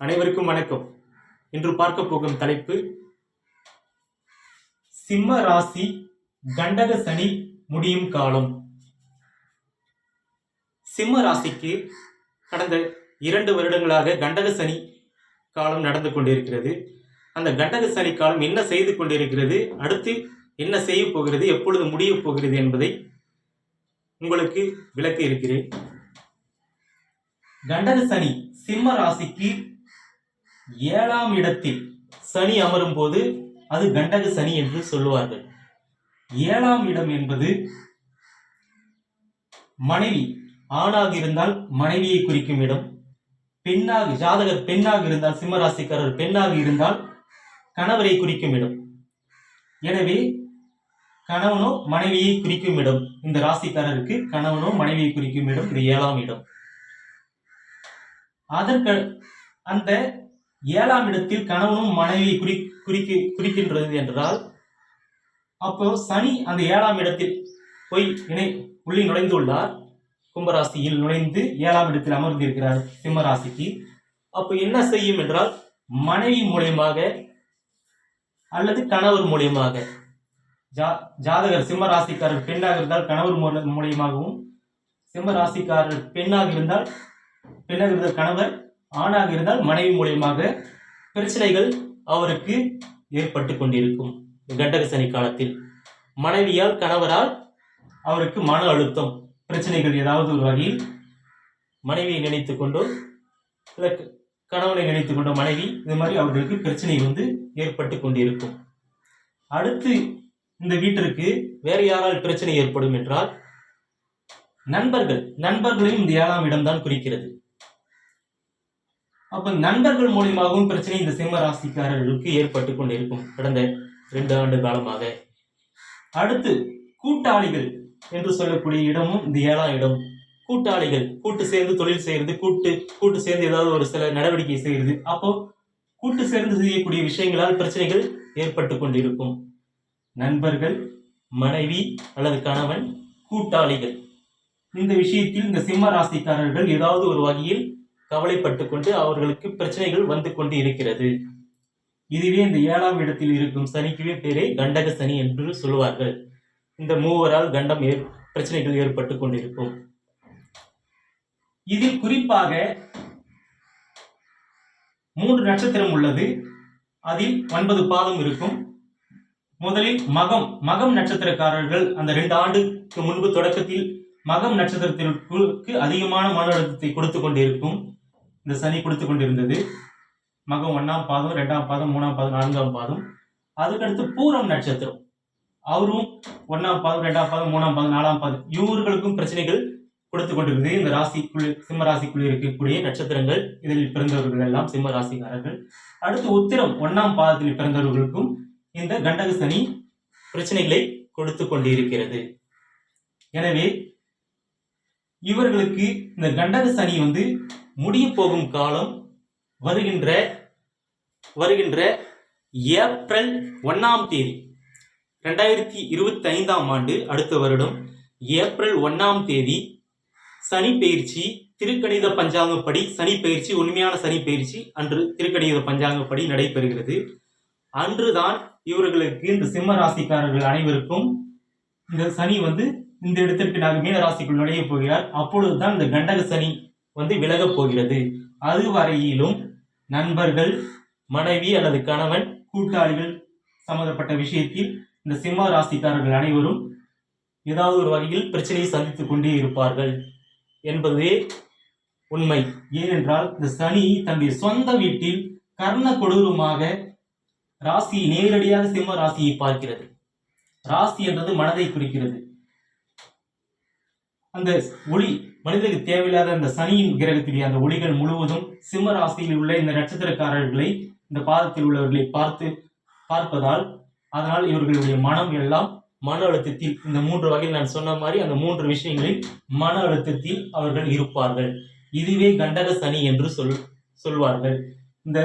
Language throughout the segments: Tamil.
அனைவருக்கும் வணக்கம். இன்று பார்க்க போகும் தலைப்பு சிம்ம ராசி கண்டக சனி முடியும் காலம். சிம்ம ராசிக்கு கடந்த இரண்டு வருடங்களாக கண்டக சனி காலம் நடந்து கொண்டிருக்கிறது. அந்த கண்டக சனி காலம் என்ன செய்து கொண்டிருக்கிறது அடுத்து என்ன செய்ய போகிறது எப்பொழுது முடிய போகிறது என்பதை உங்களுக்கு விளக்க இருக்கிறேன். கண்டக சனி சிம்ம ராசிக்கு ஏழாம் இடத்தில் சனி அமரும் போது அது கண்டக சனி என்று சொல்லுவார்கள். ஏழாம் இடம் என்பது மனைவி ஆணாக இருந்தால் மனைவியை குறிக்கும் இடம். பெண்ணாக ஜாதகர் பெண்ணாக இருந்தால் சிம்மராசிக்காரர் பெண்ணாக இருந்தால் கணவரை குறிக்கும் இடம். எனவே கணவனோ மனைவியை குறிக்கும் இடம். இந்த ராசிக்காரருக்கு கணவனோ மனைவியை குறிக்கும் இடம். இது ஏழாம் இடம். அதற்கு அந்த ஏழாம் இடத்தில் கணவனும் மனைவியை குறி குறிக்கு குறிக்கின்றது என்றால் அப்போ சனி அந்த ஏழாம் இடத்தில் போய் இணை உள்ளே நுழைந்துள்ளார். கும்பராசியில் நுழைந்து ஏழாம் இடத்தில் அமர்ந்திருக்கிறார் சிம்மராசிக்கு. அப்போ என்ன செய்யும் என்றால் மனைவி மூலியமாக அல்லது கணவர் மூலியமாக ஜா ஜாதகர் சிம்ம ராசிக்காரர் பெண்ணாக இருந்தால் கணவர் மூல- மூலியமாகவும் சிம்ம ராசிக்காரர் பெண்ணாக இருந்தால் பெண்ணாக இருந்தால் கணவர் ஆணாக இருந்தால் மனைவி மூலியமாக பிரச்சனைகள் அவருக்கு ஏற்பட்டு கொண்டிருக்கும். கண்டக சனி காலத்தில் மனைவியால் கணவரால் அவருக்கு மன அழுத்தம் பிரச்சனைகள் ஏதாவது ஒரு வகையில் மனைவியை நினைத்து கொண்டோ இல்லை கணவனை நினைத்து கொண்டோ மனைவி இது மாதிரி அவர்களுக்கு பிரச்சனை வந்து ஏற்பட்டு கொண்டிருக்கும். அடுத்து இந்த வீட்டிற்கு வேற யாரால் பிரச்சனை ஏற்படும் என்றால் நண்பர்கள். நண்பர்களையும் இந்த ஏழாம் இடம்தான் குறிக்கிறது. அப்ப நண்பர்கள் மூலியமாகவும் பிரச்சனை இந்த சிம்ம ராசிக்காரர்களுக்கு ஏற்பட்டு கொண்டிருக்கும் கடந்த ரெண்டு ஆண்டு காலமாக. அடுத்து கூட்டாளிகள் என்று சொல்லக்கூடிய இடமும் இந்த ஏழாம் இடம். கூட்டாளிகள் கூட்டு சேர்ந்து தொழில் செய்யறது கூட்டு கூட்டு சேர்ந்து ஏதாவது ஒரு சில நடவடிக்கை செய்யறது. அப்போ கூட்டு சேர்ந்து செய்யக்கூடிய விஷயங்களால் பிரச்சனைகள் ஏற்பட்டு கொண்டிருக்கும். நண்பர்கள் மனைவி அல்லது கணவன் கூட்டாளிகள். இந்த விஷயத்தில் இந்த சிம்ம ராசிக்காரர்கள் ஏதாவது ஒரு வகையில் கவலைப்பட்டு கொண்டு அவர்களுக்கு பிரச்சனைகள் வந்து கொண்டு இருக்கிறது. இதுவே இந்த ஏழாம் இடத்தில் இருக்கும் சனிக்குவே பேரை கண்டக சனி என்று சொல்லுவார்கள். இந்த மூவரால் கண்டம் ஏற் பிரச்சனைகள் ஏற்பட்டு கொண்டிருக்கும். இதில் குறிப்பாக மூன்று நட்சத்திரம் உள்ளது. அதில் ஒன்பது பாதம் இருக்கும். முதலில் மகம் மகம் நட்சத்திரக்காரர்கள் அந்த ரெண்டு ஆண்டுக்கு முன்பு தொடக்கத்தில் மகம் நட்சத்திரத்திற்கு அதிகமான மன அழுத்தத்தை கொடுத்து கொண்டிருக்கும். இந்த சனி கொடுத்து கொண்டிருந்தது. மகம் ஒன்னாம் பாதம் ரெண்டாம் பாதம் மூணாம் பாதம் நான்காம் பாதம். அதுக்கடுத்து பூரம் நட்சத்திரம். அவரும் ஒன்னாம் பாதம் ரெண்டாம் பாதம் மூணாம் பாதம் நாலாம் பாதம் இவர்களுக்கும் பிரச்சனைகள் கொடுத்து கொண்டிருந்தது. இந்த ராசிக்குள் சிம்ம ராசிக்குள் இருக்கக்கூடிய நட்சத்திரங்கள். இதில் பிறந்தவர்கள் எல்லாம் சிம்ம ராசிக்காரர்கள். அடுத்து உத்திரம் ஒன்னாம் பாதத்தில் பிறந்தவர்களுக்கும் இந்த கண்டக சனி பிரச்சனைகளை கொடுத்து கொண்டிருக்கிறது. எனவே இவர்களுக்கு இந்த கண்டக சனி வந்து முடிய போகும் காலம் வருகின்ற வருகின்ற ஏப்ரல் ஒன்றாம் தேதி. ரெண்டாயிரத்தி இருபத்தி ஐந்தாம் ஆண்டு அடுத்த வருடம். ஏப்ரல் ஒன்றாம் தேதி சனி பயிற்சி திருக்கணித பஞ்சாங்கப்படி சனி பயிற்சி உண்மையான சனி பயிற்சி அன்று திருக்கணித பஞ்சாங்கப்படி நடைபெறுகிறது. அன்றுதான் இவர்களுக்கு இந்த சிம்ம ராசிக்காரர்கள் அனைவருக்கும் இந்த சனி வந்து இந்த இடத்திற்கு நாங்கள் மீன ராசிக்குள் நுழைய போகிறார். அப்பொழுதுதான் இந்த கண்டக சனி வந்து விலகப் போகிறது. அதுவரையிலும் நண்பர்கள் மனைவி அல்லது கணவன் கூட்டாளிகள் சம்பந்தப்பட்ட விஷயத்தில் இந்த சிம்ம ராசிக்காரர்கள் அனைவரும் ஏதாவது ஒரு வகையில் பிரச்சனையை சந்தித்துக் கொண்டே இருப்பார்கள் என்பதே உண்மை. ஏனென்றால் இந்த சனி தன்னுடைய சொந்த வீட்டில் கர்ண கொடூரமாக ராசியை நேரடியாக சிம்ம ராசியை பார்க்கிறது. ராசி என்றது மனதை குறிக்கிறது. அந்த ஒளி மனிதனுக்கு தேவையில்லாத அந்த சனியின் கிரகத்திலே அந்த ஒளிகள் முழுவதும் சிம்ம ராசியில் உள்ள இந்த நட்சத்திரக்காரர்களை இந்த பாதத்தில் உள்ளவர்களை பார்த்து பார்ப்பதால் அதனால் இவர்களுடைய மனம் எல்லாம் மன அழுத்தத்தில் இந்த மூன்று வகையில் நான் சொன்ன மாதிரி அந்த மூன்று விஷயங்களில் மன அழுத்தத்தில் அவர்கள் இருப்பார்கள். இதுவே கண்டக சனி என்று சொல் சொல்வார்கள். இந்த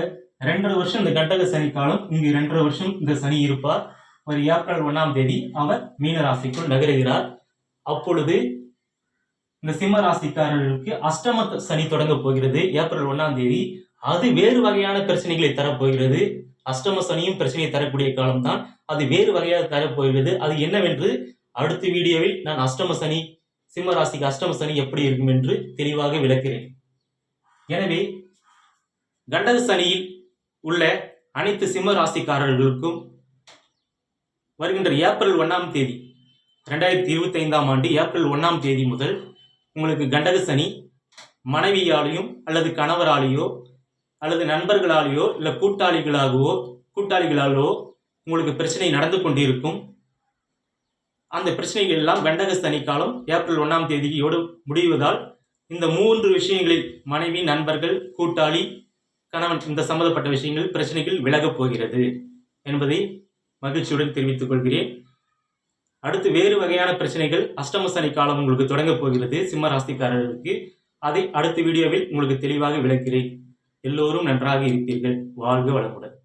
ரெண்டரை வருஷம் இந்த கண்டக சனி காலம் இங்கு ரெண்டரை வருஷம் இந்த சனி இருப்பார். ஒரு ஏப்ரல் ஒன்றாம் தேதி அவர் மீன ராசிக்குள் நகருகிறார். அப்பொழுது இந்த சிம்ம ராசிக்காரர்களுக்கு அஷ்டம சனி தொடங்க போகிறது. ஏப்ரல் ஒன்னாம் தேதி. அது வேறு வகையான பிரச்சனைகளை தரப்போகிறது. அஷ்டம சனியும் பிரச்சனையை தரக்கூடிய காலம்தான். அது வேறு வகையாக தரப்போகிறது. அது என்னவென்று அடுத்த வீடியோவில் நான் அஷ்டம சனி சிம்ம ராசிக்கு அஷ்டம சனி எப்படி இருக்கும் என்று தெளிவாக விளக்கிறேன் எனவே கண்டக சனியில் உள்ள அனைத்து சிம்ம ராசிக்காரர்களுக்கும் வருகின்ற ஏப்ரல் ஒன்றாம் தேதி ரெண்டாயிரத்தி இருபத்தி ஐந்தாம் ஆண்டு ஏப்ரல் ஒன்றாம் தேதி முதல் உங்களுக்கு கண்டக சனி மனைவியாலேயும் அல்லது கணவராலேயோ அல்லது நண்பர்களாலேயோ இல்லை கூட்டாளிகளாகவோ கூட்டாளிகளாலோ உங்களுக்கு பிரச்சனை நடந்து கொண்டிருக்கும். அந்த பிரச்சனைகள் எல்லாம் கண்டக சனி காலம் ஏப்ரல் ஒன்றாம் தேதியோடு முடிவதால் இந்த மூன்று விஷயங்களில் மனைவி நண்பர்கள் கூட்டாளி கணவன் இந்த சம்பந்தப்பட்ட விஷயங்கள் பிரச்சனைகள் விலகப் போகிறது என்பதை மகிழ்ச்சியுடன் தெரிவித்துக் கொள்கிறேன். அடுத்து வேறு வகையான பிரச்சனைகள் அஷ்டம சனி காலம் உங்களுக்கு தொடங்கப் போகிறது. சிம்ம ராசிக்காரர்களுக்கு அதை அடுத்த வீடியோவில் உங்களுக்கு தெளிவாக விளக்கிறேன். எல்லோரும் நன்றாக இருப்பீர்கள். வாழ்க வளமுடன்.